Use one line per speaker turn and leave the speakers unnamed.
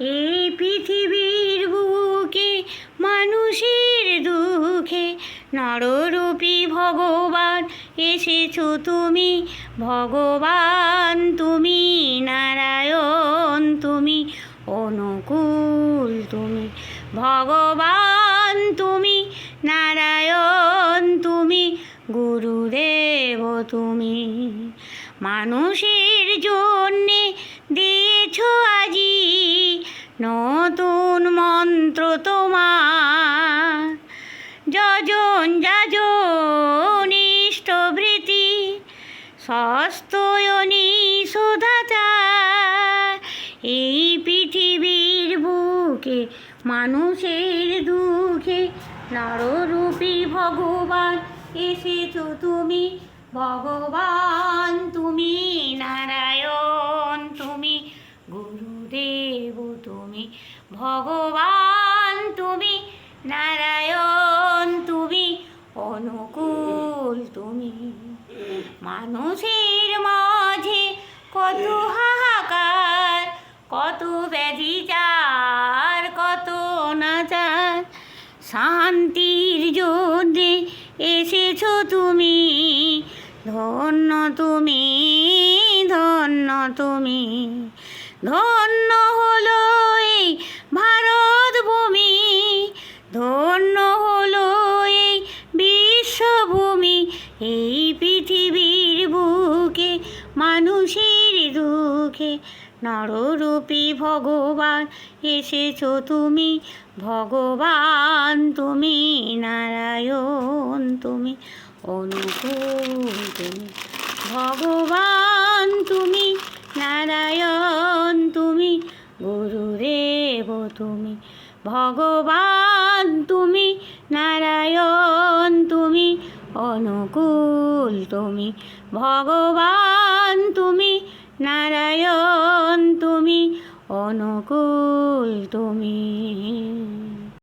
এই পৃথিবীর বুকে, মানুষের দুঃখে। নররূপী ভগবান, এসেছ তুমি। ভগবান তুমি, নারায়ণ তুমি, অনুকূল তুমি। ভগবান তুমি, নারায়ণ তুমি, গুরুদেব তুমি। মানুষের জন্যে দিয়েছ আজি নতুন মন্ত্র তোমার। যজন যাজন ইষ্টভৃতি সস্তয়নী এই পৃথিবীর বুকে, মানুষের দুঃখে নররূপী ভগবান এসেছ তুমি। ভগবান তুমি তুমি। ভগবান তুমি, নারায়ণ তুমি, অনুকূল তুমি। মানুষের মাঝে কত হাহাকার, কত ব্যাধি চার কত নাচার। শান্তির জন্যে এসেছ তুমি, ধন্য তুমি ধন্য তুমি, ধন্য মানুষের দুঃখে নররূপী ভগবান এসেছ তুমি। ভগবান তুমি, নারায়ণ তুমি, অনুকূল তুমি। ভগবান তুমি, নারায়ণ তুমি, গুরুদেব তুমি। ভগবান তুমি, নারায়ণ তুমি, অনুকূল তুমি। ভগবান তুমি নারায়ণ তুমি অনুকূল তুমি।